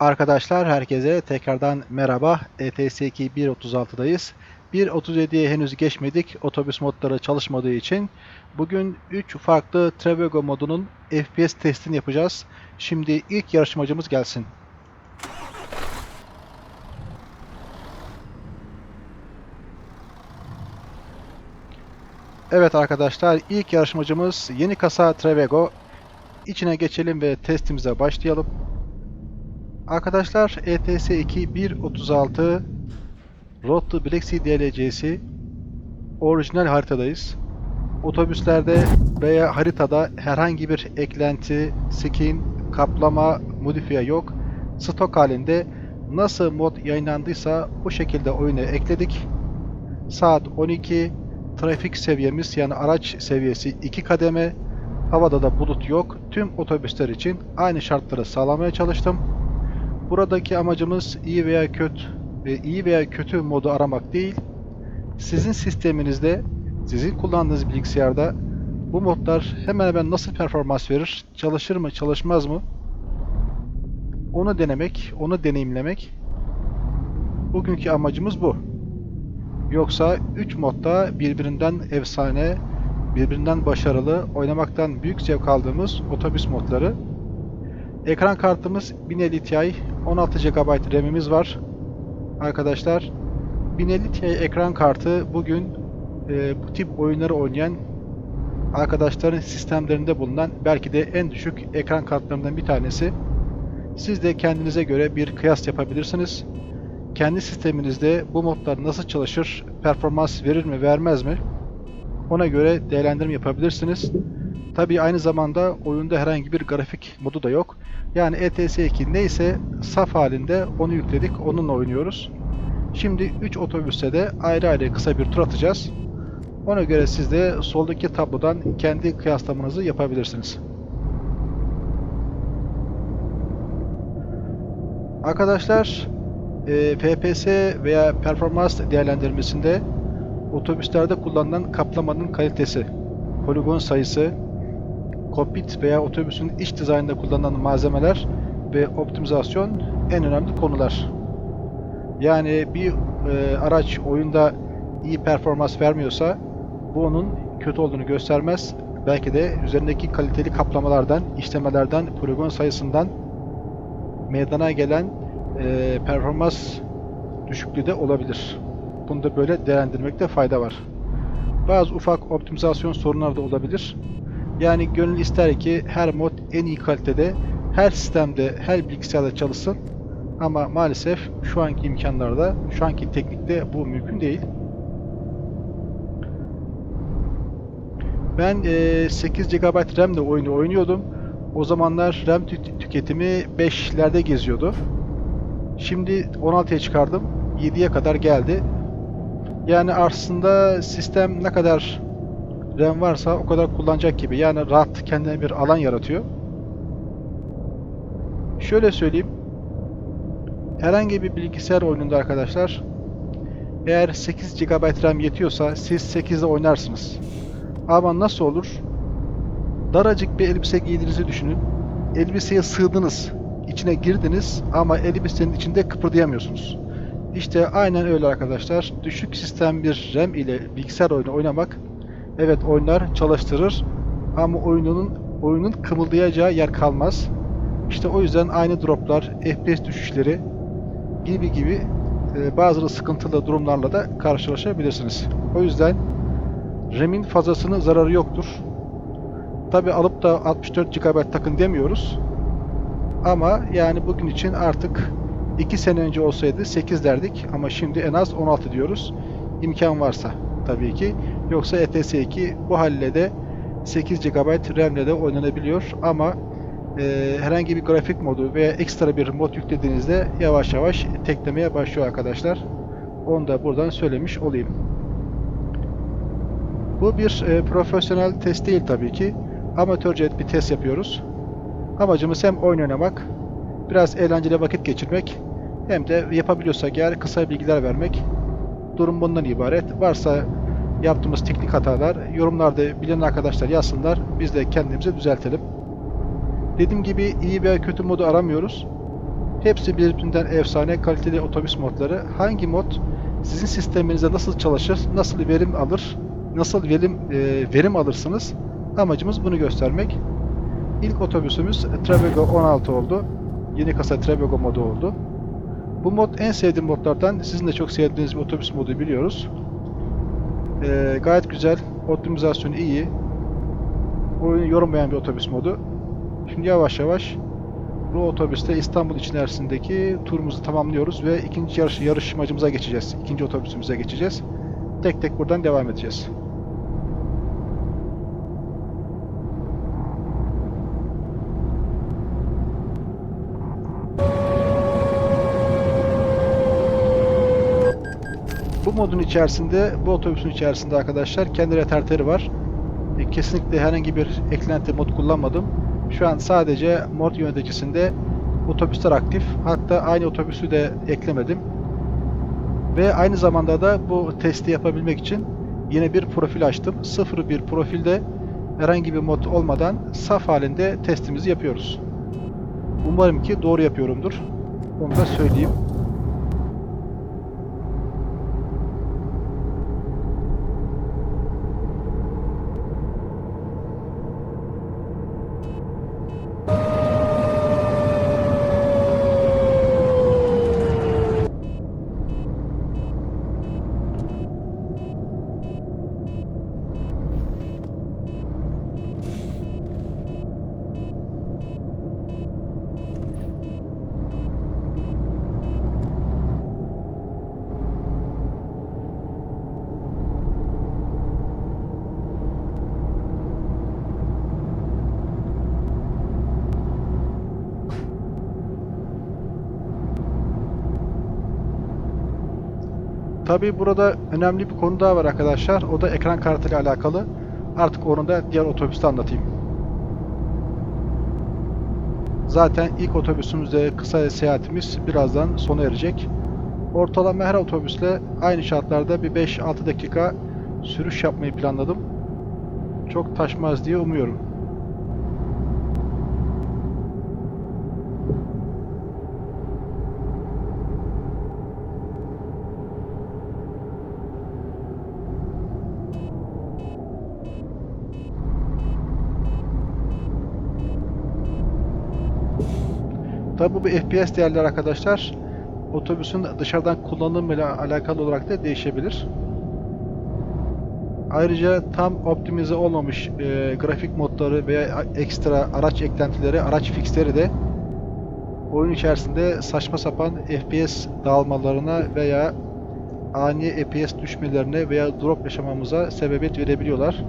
Arkadaşlar herkese tekrardan merhaba. E ETS2 1.36'dayız. 1.37'ye henüz geçmedik. Otobüs modları çalışmadığı için. Bugün 3 farklı Travigo modunun FPS testini yapacağız. Şimdi ilk yarışmacımız gelsin. Evet arkadaşlar ilk yarışmacımız yeni kasa Travigo. İçine geçelim ve testimize başlayalım. Arkadaşlar ETS 2136 Road to Black Sea DLC'si orijinal haritadayız. Otobüslerde veya haritada herhangi bir eklenti, skin, kaplama, modifiye yok. Stok halinde nasıl mod yayınlandıysa bu şekilde oyuna ekledik. Saat 12, trafik seviyemiz yani araç seviyesi 2 kademe, havada da bulut yok. Tüm otobüsler için aynı şartları sağlamaya çalıştım. Buradaki amacımız iyi veya kötü ve iyi veya kötü modu aramak değil. Sizin sisteminizde, sizin kullandığınız bilgisayarda bu modlar hemen hemen nasıl performans verir, çalışır mı, çalışmaz mı? Onu denemek, onu deneyimlemek. Bugünkü amacımız bu. Yoksa 3 modda birbirinden efsane, birbirinden başarılı, oynamaktan büyük zevk aldığımız otobüs modları. Ekran kartımız 1050 Ti, 16 GB RAM'imiz var. Arkadaşlar 1050 Ti ekran kartı bugün e, bu tip oyunları oynayan arkadaşların sistemlerinde bulunan belki de en düşük ekran kartlarından bir tanesi. Siz de kendinize göre bir kıyas yapabilirsiniz. Kendi sisteminizde bu modlar nasıl çalışır, performans verir mi, vermez mi? Ona göre değerlendirme yapabilirsiniz. Tabii aynı zamanda oyunda herhangi bir grafik modu da yok. Yani E ETS2 neyse saf halinde onu yükledik, onunla oynuyoruz. Şimdi 3 otobüste de ayrı ayrı kısa bir tur atacağız. Ona göre siz de soldaki tablodan kendi kıyaslamanızı yapabilirsiniz. Arkadaşlar, e, FPS veya performans değerlendirmesinde otobüslerde kullanılan kaplamanın kalitesi, poligon sayısı, kokpit veya otobüsün iç dizaynında kullanılan malzemeler ve optimizasyon en önemli konular. Yani bir e, araç oyunda iyi performans vermiyorsa bu onun kötü olduğunu göstermez. Belki de üzerindeki kaliteli kaplamalardan, işlemelerden, poligon sayısından meydana gelen e, performans düşüklüğü de olabilir. Bunu da böyle değerlendirmekte fayda var. Bazı ufak optimizasyon sorunları da olabilir. Yani gönül ister ki her mod en iyi kalitede, her sistemde, her bilgisayarda çalışsın. Ama maalesef şu anki imkanlarda, şu anki teknikte bu mümkün değil. Ben e, 8 GB RAM ile oyunu oynuyordum. O zamanlar RAM tü- tüketimi 5'lerde geziyordu. Şimdi 16'ya çıkardım. 7'ye kadar geldi. Yani aslında sistem ne kadar RAM varsa o kadar kullanacak gibi. Yani rahat kendine bir alan yaratıyor. Şöyle söyleyeyim. Herhangi bir bilgisayar oyununda arkadaşlar eğer 8 GB RAM yetiyorsa siz 8'de oynarsınız. Ama nasıl olur? Daracık bir elbise giydiğinizi düşünün. Elbiseye sığdınız. içine girdiniz ama elbisenin içinde kıpırdayamıyorsunuz. İşte aynen öyle arkadaşlar. Düşük sistem bir RAM ile bilgisayar oyunu oynamak evet oyunlar çalıştırır ama oyunun oyunun kımıldayacağı yer kalmaz. İşte o yüzden aynı droplar, FPS düşüşleri gibi gibi e, bazı sıkıntılı durumlarla da karşılaşabilirsiniz. O yüzden RAM'in fazlasının zararı yoktur. Tabi alıp da 64 GB takın demiyoruz. Ama yani bugün için artık 2 sene önce olsaydı 8 derdik ama şimdi en az 16 diyoruz. İmkan varsa tabii ki. Yoksa E ETS2 bu halle de 8 GB RAM ile de oynanabiliyor ama e, herhangi bir grafik modu veya ekstra bir mod yüklediğinizde yavaş yavaş teklemeye başlıyor arkadaşlar. Onu da buradan söylemiş olayım. Bu bir e, profesyonel test değil tabii ki. Amatörce bir test yapıyoruz. Amacımız hem oyun oynamak, biraz eğlenceli vakit geçirmek, hem de yapabiliyorsak eğer kısa bilgiler vermek. Durum bundan ibaret. Varsa yaptığımız teknik hatalar yorumlarda bilen arkadaşlar yazsınlar. Biz de kendimizi düzeltelim. Dediğim gibi iyi veya kötü modu aramıyoruz. Hepsi birbirinden efsane kaliteli otobüs modları. Hangi mod sizin sisteminizde nasıl çalışır, nasıl verim alır, nasıl verim e, verim alırsınız? Amacımız bunu göstermek. İlk otobüsümüz Travigo 16 oldu. Yeni kasa Travigo modu oldu. Bu mod en sevdiğim modlardan. Sizin de çok sevdiğiniz bir otobüs modu biliyoruz. Ee, gayet güzel. Optimizasyonu iyi. Oyunu yormayan bir otobüs modu. Şimdi yavaş yavaş bu otobüste İstanbul içerisindeki turumuzu tamamlıyoruz ve ikinci yarış, yarışmacımıza geçeceğiz. İkinci otobüsümüze geçeceğiz. Tek tek buradan devam edeceğiz. Bu modun içerisinde, bu otobüsün içerisinde arkadaşlar kendi retarteri var. E, Kesinlikle herhangi bir eklenti mod kullanmadım. Şu an sadece mod yöneticisinde otobüsler aktif. Hatta aynı otobüsü de eklemedim. Ve aynı zamanda da bu testi yapabilmek için yine bir profil açtım. Sıfır bir profilde herhangi bir mod olmadan saf halinde testimizi yapıyoruz. Umarım ki doğru yapıyorumdur. Onu da söyleyeyim. Tabii burada önemli bir konu daha var arkadaşlar. O da ekran kartıyla alakalı. Artık onu da diğer otobüste anlatayım. Zaten ilk otobüsümüzde kısa seyahatimiz birazdan sona erecek. Ortalama her otobüsle aynı şartlarda bir 5-6 dakika sürüş yapmayı planladım. Çok taşmaz diye umuyorum. Tabi bu FPS değerleri arkadaşlar otobüsün dışarıdan kullanımıyla alakalı olarak da değişebilir. Ayrıca tam optimize olmamış e, grafik modları veya ekstra araç eklentileri, araç fixleri de oyun içerisinde saçma sapan FPS dağılmalarına veya ani FPS düşmelerine veya drop yaşamamıza sebebiyet verebiliyorlar.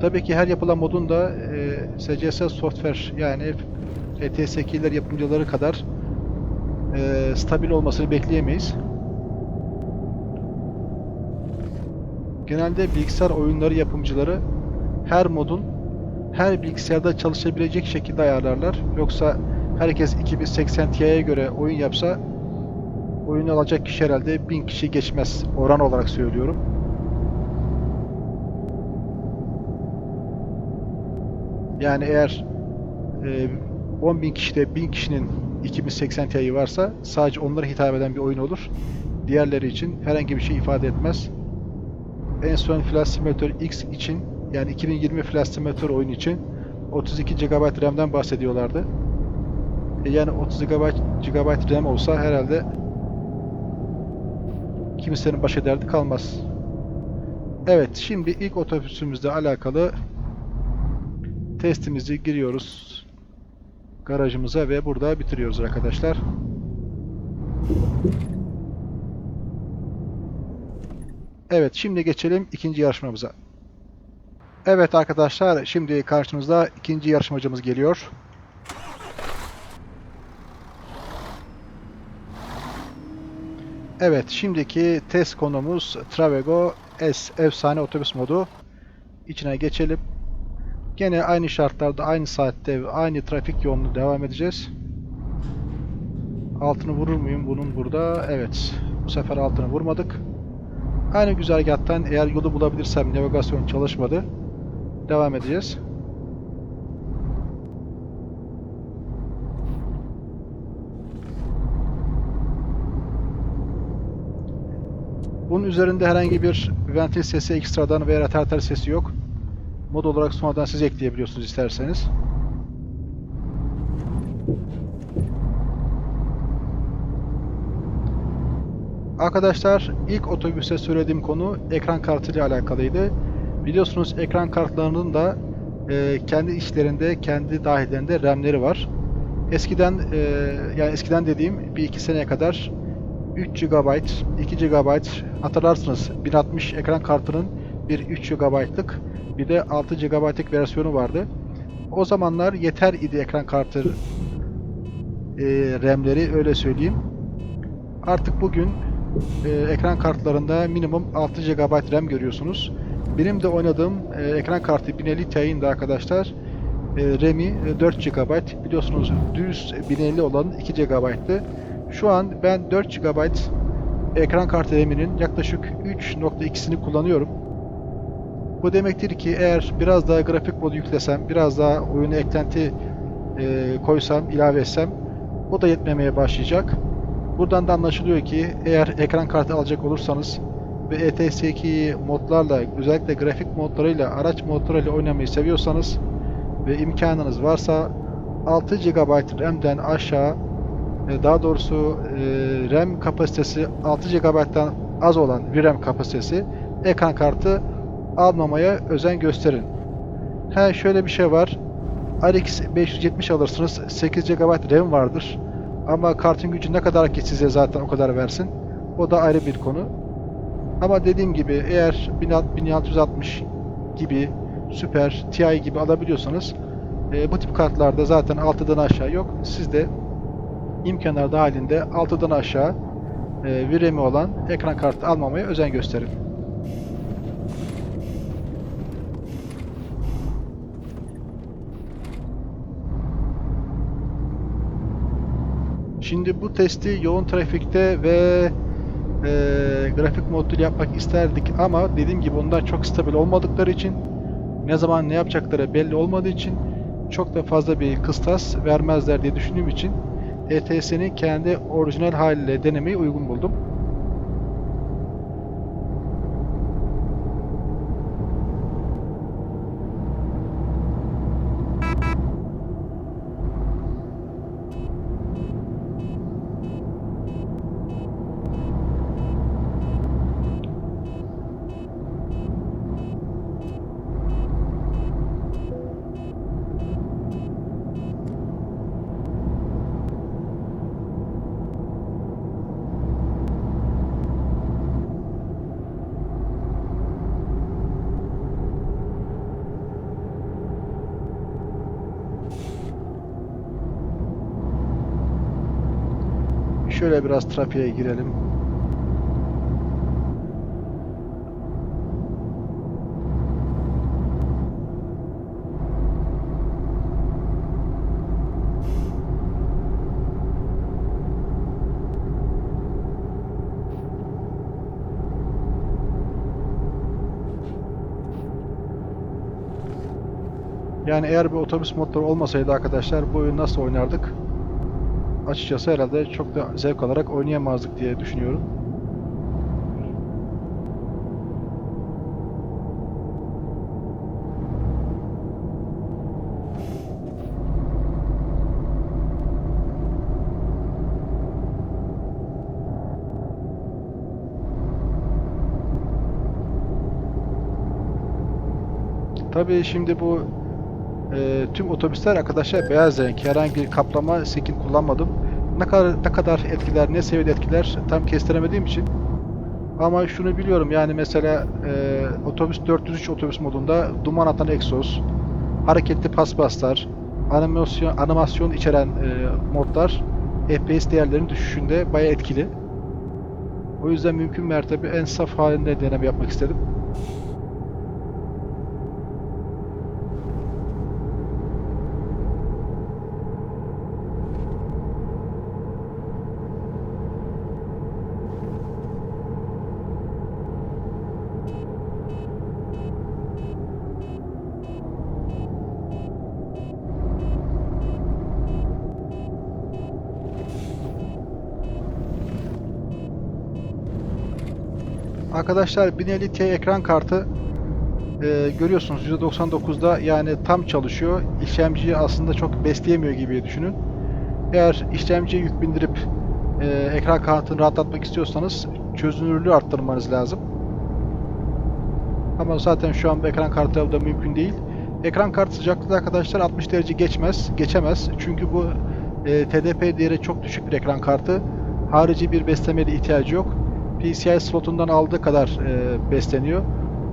Tabii ki her yapılan modun da e, SCS Software yani ETS2'ler yapımcıları kadar e, stabil olmasını bekleyemeyiz. Genelde bilgisayar oyunları yapımcıları her modun her bilgisayarda çalışabilecek şekilde ayarlarlar. Yoksa herkes 2080 Ti'ye göre oyun yapsa oyunu alacak kişi herhalde 1000 kişi geçmez. Oran olarak söylüyorum. Yani eğer e, 10.000 kişide 1000 kişinin 2080 Ti varsa sadece onlara hitap eden bir oyun olur. Diğerleri için herhangi bir şey ifade etmez. En son Flight Simulator X için yani 2020 Flight Simulator oyun için 32 GB RAM'den bahsediyorlardı. E yani 30 GB, GB RAM olsa herhalde kimsenin başı derdi kalmaz. Evet, şimdi ilk otobüsümüzle alakalı testimizi giriyoruz garajımıza ve burada bitiriyoruz arkadaşlar. Evet şimdi geçelim ikinci yarışmamıza. Evet arkadaşlar şimdi karşımızda ikinci yarışmacımız geliyor. Evet şimdiki test konumuz Travego S efsane otobüs modu. İçine geçelim. Gene aynı şartlarda, aynı saatte, aynı trafik yoğunluğu devam edeceğiz. Altını vurur muyum bunun burada? Evet. Bu sefer altını vurmadık. Aynı güzergahtan eğer yolu bulabilirsem navigasyon çalışmadı. Devam edeceğiz. Bunun üzerinde herhangi bir ventil sesi ekstradan veya ratarter sesi yok. Mod olarak sonradan siz ekleyebiliyorsunuz isterseniz. Arkadaşlar ilk otobüste söylediğim konu ekran kartı alakalıydı. Biliyorsunuz ekran kartlarının da e, kendi içlerinde, kendi dahillerinde RAM'leri var. Eskiden e, yani eskiden dediğim bir iki seneye kadar 3 GB, 2 GB hatırlarsınız 1060 ekran kartının bir 3 GB'lık bir de 6 GB'lık versiyonu vardı. O zamanlar yeter idi ekran kartı e, RAM'leri öyle söyleyeyim. Artık bugün e, ekran kartlarında minimum 6 GB RAM görüyorsunuz. Benim de oynadığım e, ekran kartı 1050 Ti'nin de arkadaşlar e, RAM'i e, 4 GB. Biliyorsunuz düz 1050 olan 2 GB'tı. Şu an ben 4 GB ekran kartı RAM'inin yaklaşık 3.2'sini kullanıyorum. Bu demektir ki eğer biraz daha grafik modu yüklesem, biraz daha oyuna eklenti e, koysam, ilave etsem o da yetmemeye başlayacak. Buradan da anlaşılıyor ki eğer ekran kartı alacak olursanız ve E ETS2 modlarla özellikle grafik modlarıyla araç modlarıyla oynamayı seviyorsanız ve imkanınız varsa 6 GB RAM'den aşağı e, daha doğrusu e, RAM kapasitesi 6 GB'dan az olan VRAM kapasitesi ekran kartı almamaya özen gösterin. Ha şöyle bir şey var. RX 570 alırsınız. 8 GB RAM vardır. Ama kartın gücü ne kadar ki size zaten o kadar versin. O da ayrı bir konu. Ama dediğim gibi eğer 1660 gibi Super TI gibi alabiliyorsanız e, bu tip kartlarda zaten 6'dan aşağı yok. Siz de imkanlar dahilinde 6'dan aşağı e, VRAM'i olan ekran kartı almamaya özen gösterin. Şimdi bu testi yoğun trafikte ve e, grafik moduyla yapmak isterdik ama dediğim gibi onlar çok stabil olmadıkları için ne zaman ne yapacakları belli olmadığı için çok da fazla bir kıstas vermezler diye düşündüğüm için ETS'ni kendi orijinal haliyle denemeyi uygun buldum. Şöyle biraz trafiğe girelim. Yani eğer bir otobüs motoru olmasaydı arkadaşlar bu oyunu nasıl oynardık? Açıkçası herhalde çok da zevk alarak oynayamazdık diye düşünüyorum. Tabii şimdi bu e, tüm otobüsler arkadaşlar beyaz renk. Herhangi bir kaplama skin kullanmadım. Ne kadar ne kadar etkiler, ne seviyede etkiler tam kestiremediğim için. Ama şunu biliyorum yani mesela e, otobüs 403 otobüs modunda duman atan egzoz, hareketli paspaslar, animasyon animasyon içeren e, modlar FPS değerlerinin düşüşünde bayağı etkili. O yüzden mümkün mertebe en saf halinde deneme yapmak istedim. Arkadaşlar 1050 Ti ekran kartı e, görüyorsunuz %99'da yani tam çalışıyor. İşlemciyi aslında çok besleyemiyor gibi düşünün. Eğer işlemciye yük bindirip e, ekran kartını rahatlatmak istiyorsanız çözünürlüğü arttırmanız lazım. Ama zaten şu an ekran kartı da mümkün değil. Ekran kartı sıcaklığı arkadaşlar 60 derece geçmez, geçemez. Çünkü bu e, TDP değeri çok düşük bir ekran kartı. Harici bir beslemeye ihtiyacı yok. PCI slotundan aldığı kadar e, besleniyor.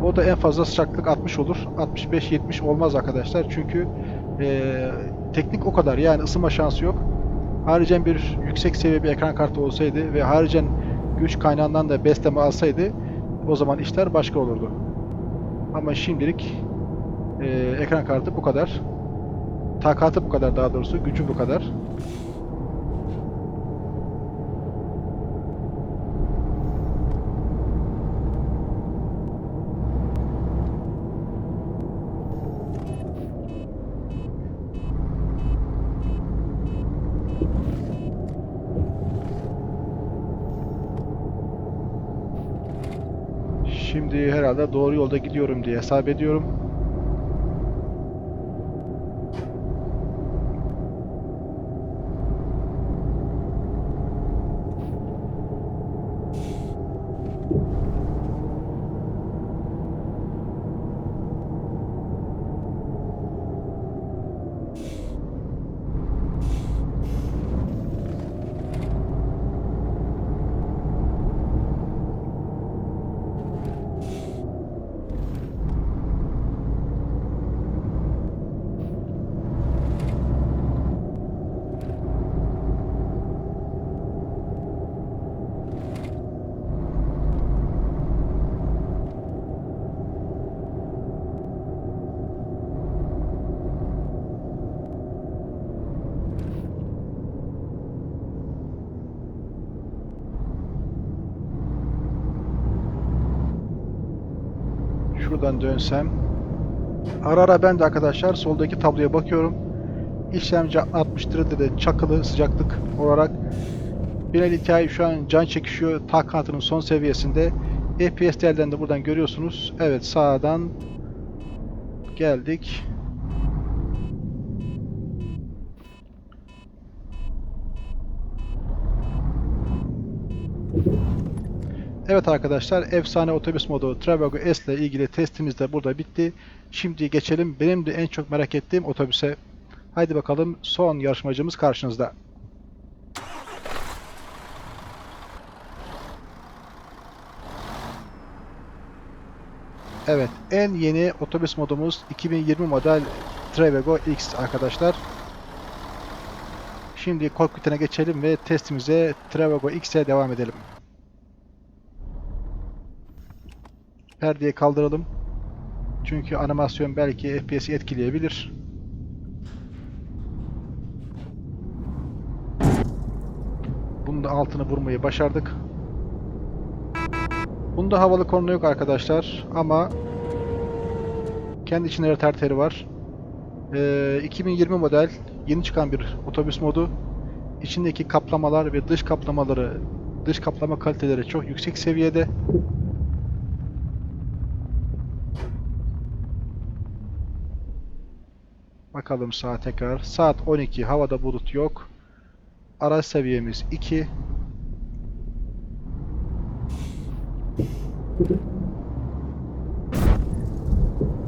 O da en fazla sıcaklık 60 olur. 65-70 olmaz arkadaşlar. Çünkü e, teknik o kadar. Yani ısınma şansı yok. Haricen bir yüksek seviye bir ekran kartı olsaydı ve haricen güç kaynağından da besleme alsaydı o zaman işler başka olurdu. Ama şimdilik e, ekran kartı bu kadar. Takatı bu kadar daha doğrusu. Gücü bu kadar. Şimdi herhalde doğru yolda gidiyorum diye hesap ediyorum. Şuradan dönsem. Ara ara ben de arkadaşlar soldaki tabloya bakıyorum. İşlemci 60 derecede çakılı sıcaklık olarak 1050 Ti şu an can çekişiyor. Takatının son seviyesinde. FPS değerlerini de buradan görüyorsunuz. Evet sağdan geldik. Evet arkadaşlar efsane otobüs modu Travago S ile ilgili testimiz de burada bitti. Şimdi geçelim benim de en çok merak ettiğim otobüse. Haydi bakalım son yarışmacımız karşınızda. Evet en yeni otobüs modumuz 2020 model Travago X arkadaşlar. Şimdi kokpitine geçelim ve testimize Travago X'e devam edelim. Perdeyi kaldıralım. Çünkü animasyon belki FPS'i etkileyebilir. Bunun da altını vurmayı başardık. Bunda havalı korna yok arkadaşlar ama kendi içinde terteri var. Ee, 2020 model yeni çıkan bir otobüs modu. İçindeki kaplamalar ve dış kaplamaları, dış kaplama kaliteleri çok yüksek seviyede. Bakalım saat tekrar. Saat 12. Havada bulut yok. Araç seviyemiz 2.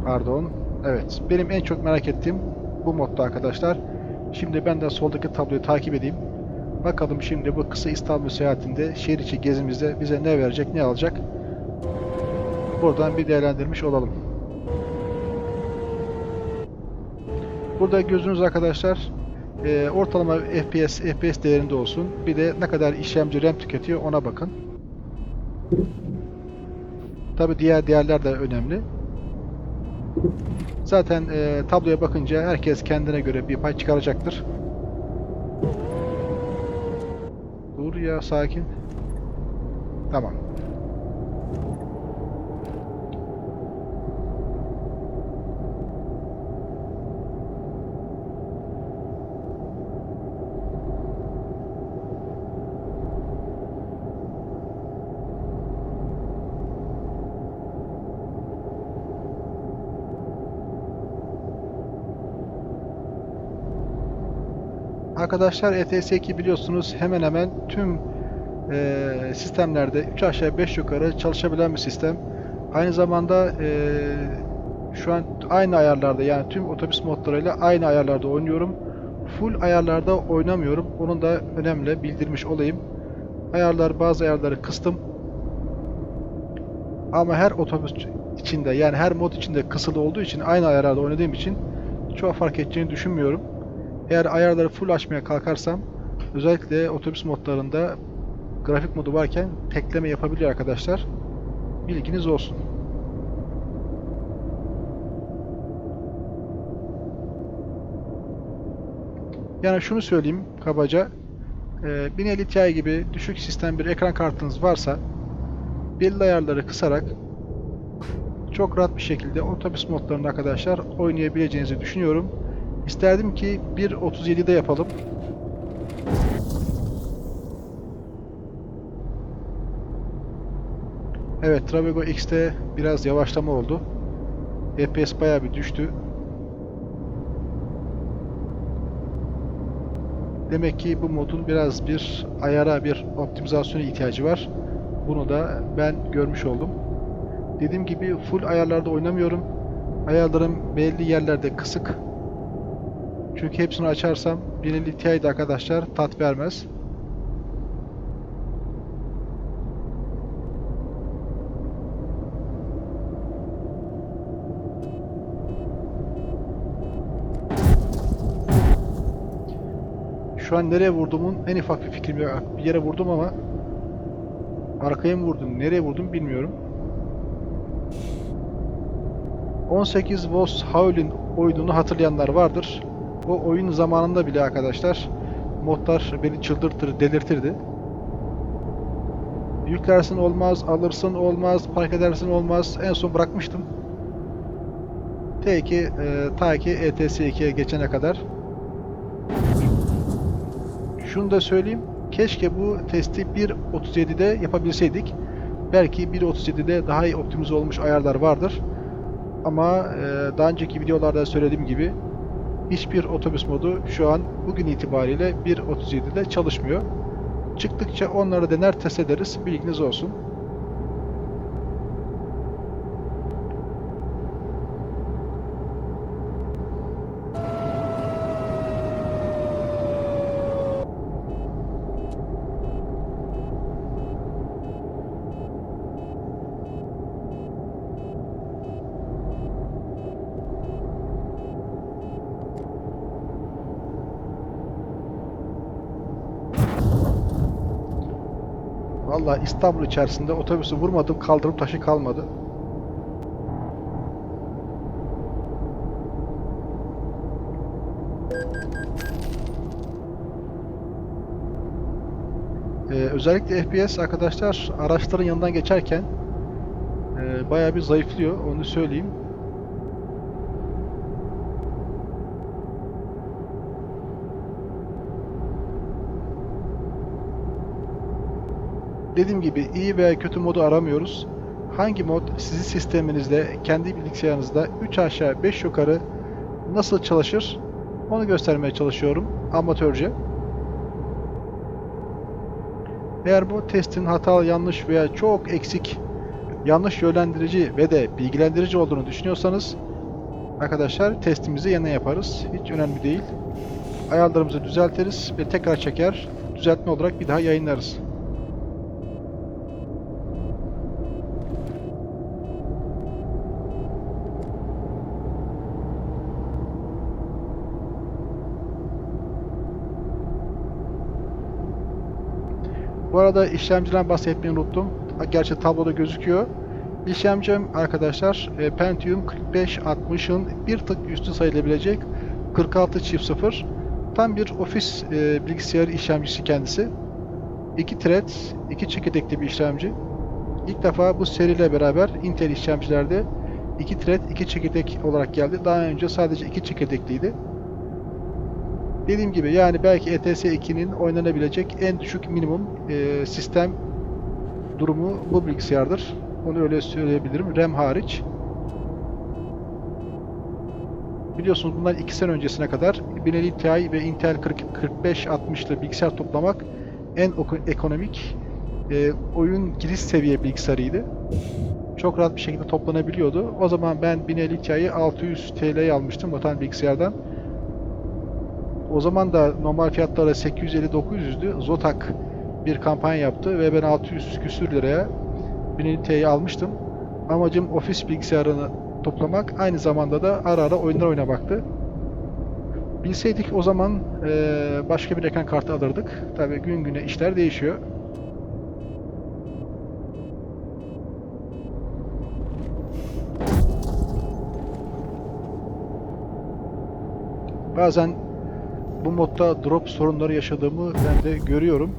Pardon. Evet. Benim en çok merak ettiğim bu modda arkadaşlar. Şimdi ben de soldaki tabloyu takip edeyim. Bakalım şimdi bu kısa İstanbul seyahatinde şehir içi gezimizde bize ne verecek, ne alacak. Buradan bir değerlendirmiş olalım. Burada gözünüz arkadaşlar e, ortalama FPS FPS değerinde olsun. Bir de ne kadar işlemci RAM tüketiyor ona bakın. Tabi diğer değerler de önemli. Zaten e, tabloya bakınca herkes kendine göre bir pay çıkaracaktır. Dur ya sakin. Tamam. Arkadaşlar ETS2 biliyorsunuz hemen hemen tüm e, sistemlerde 3 aşağı 5 yukarı çalışabilen bir sistem. Aynı zamanda e, şu an aynı ayarlarda yani tüm otobüs modlarıyla aynı ayarlarda oynuyorum. Full ayarlarda oynamıyorum. Onun da önemli bildirmiş olayım. Ayarlar bazı ayarları kıstım. Ama her otobüs içinde yani her mod içinde kısılı olduğu için aynı ayarlarda oynadığım için çok fark edeceğini düşünmüyorum. Eğer ayarları full açmaya kalkarsam özellikle otobüs modlarında grafik modu varken tekleme yapabiliyor arkadaşlar. Bilginiz olsun. Yani şunu söyleyeyim kabaca. E, 1050 Ti gibi düşük sistem bir ekran kartınız varsa belli ayarları kısarak çok rahat bir şekilde otobüs modlarında arkadaşlar oynayabileceğinizi düşünüyorum. İsterdim ki 1.37'de yapalım. Evet, Travego X'te biraz yavaşlama oldu. FPS bayağı bir düştü. Demek ki bu modun biraz bir ayara, bir optimizasyona ihtiyacı var. Bunu da ben görmüş oldum. Dediğim gibi full ayarlarda oynamıyorum. Ayarlarım belli yerlerde kısık. Çünkü hepsini açarsam 1050 Ti'de arkadaşlar tat vermez. Şu an nereye vurduğumun en ufak bir fikrim yok. Bir yere vurdum ama arkaya mı vurdum, nereye vurdum bilmiyorum. 18 Voss Howlin oyununu hatırlayanlar vardır. O oyun zamanında bile arkadaşlar modlar beni çıldırtır, delirtirdi. Yüklersin olmaz, alırsın olmaz, park edersin olmaz. En son bırakmıştım. Ta ki, e, ta ki ETS2'ye geçene kadar. Şunu da söyleyeyim. Keşke bu testi 1.37'de yapabilseydik. Belki 1.37'de daha iyi optimize olmuş ayarlar vardır. Ama e, daha önceki videolarda söylediğim gibi hiçbir otobüs modu şu an bugün itibariyle 1.37'de çalışmıyor. Çıktıkça onları dener test ederiz. Bilginiz olsun. Vallahi İstanbul içerisinde otobüsü vurmadım, kaldırım taşı kalmadı. Ee, özellikle FPS arkadaşlar araçların yanından geçerken e, bayağı bir zayıflıyor, onu söyleyeyim. Dediğim gibi iyi veya kötü modu aramıyoruz. Hangi mod sizin sisteminizde, kendi bilgisayarınızda 3 aşağı 5 yukarı nasıl çalışır onu göstermeye çalışıyorum amatörce. Eğer bu testin hatalı, yanlış veya çok eksik, yanlış yönlendirici ve de bilgilendirici olduğunu düşünüyorsanız arkadaşlar testimizi yeniden yaparız. Hiç önemli değil. Ayarlarımızı düzeltiriz ve tekrar çeker, düzeltme olarak bir daha yayınlarız. Arada işlemciden bahsetmeyi unuttum. Gerçi tabloda gözüküyor. İşlemcim arkadaşlar e, Pentium 4560'ın bir tık üstü sayılabilecek 46 çift 0. Tam bir ofis e, bilgisayarı işlemcisi kendisi. 2 thread, 2 çekirdekli bir işlemci. İlk defa bu seriyle beraber Intel işlemcilerde 2 thread, 2 çekirdek olarak geldi. Daha önce sadece 2 çekirdekliydi. Dediğim gibi yani belki E ETS2'nin oynanabilecek en düşük minimum e, sistem durumu bu bilgisayardır. Onu öyle söyleyebilirim. RAM hariç. Biliyorsunuz bundan 2 sene öncesine kadar 1050 Ti ve Intel 40 4560'lı bilgisayar toplamak en ekonomik e, oyun giriş seviye bilgisayarıydı. Çok rahat bir şekilde toplanabiliyordu. O zaman ben 1050 Ti'yi 600 TL'ye almıştım vatan bilgisayardan. O zaman da normal fiyatları 850-900'dü. Zotac bir kampanya yaptı ve ben 600 küsür liraya 1050 Ti'yi almıştım. Amacım ofis bilgisayarını toplamak, aynı zamanda da ara ara oyunlar oynamaktı. Bilseydik o zaman eee, başka bir ekran kartı alırdık. Tabii gün güne işler değişiyor. Bazen bu modda drop sorunları yaşadığımı ben de görüyorum.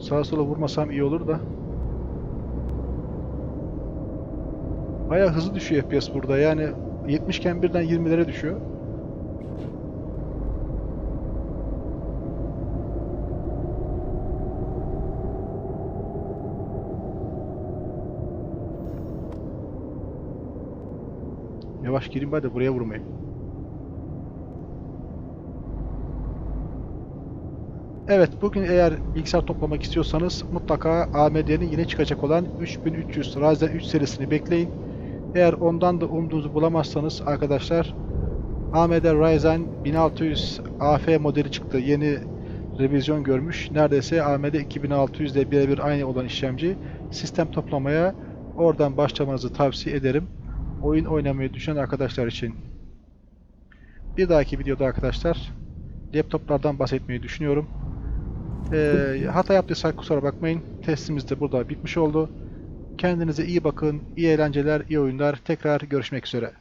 Sağa sola vurmasam iyi olur da. Bayağı hızlı düşüyor FPS burada. Yani 70 iken birden 20'lere düşüyor. Yavaş gireyim bari de buraya vurmayayım. Evet, bugün eğer bilgisayar toplamak istiyorsanız mutlaka AMD'nin yine çıkacak olan 3300 Ryzen 3 serisini bekleyin. Eğer ondan da umduğunuzu bulamazsanız arkadaşlar AMD Ryzen 1600 AF modeli çıktı. Yeni revizyon görmüş. Neredeyse AMD 2600 ile birebir aynı olan işlemci. Sistem toplamaya oradan başlamanızı tavsiye ederim. Oyun oynamayı düşünen arkadaşlar için. Bir dahaki videoda arkadaşlar laptoplardan bahsetmeyi düşünüyorum. Ee, hata yaptıysak kusura bakmayın. Testimiz de burada bitmiş oldu. Kendinize iyi bakın. iyi eğlenceler, iyi oyunlar. Tekrar görüşmek üzere.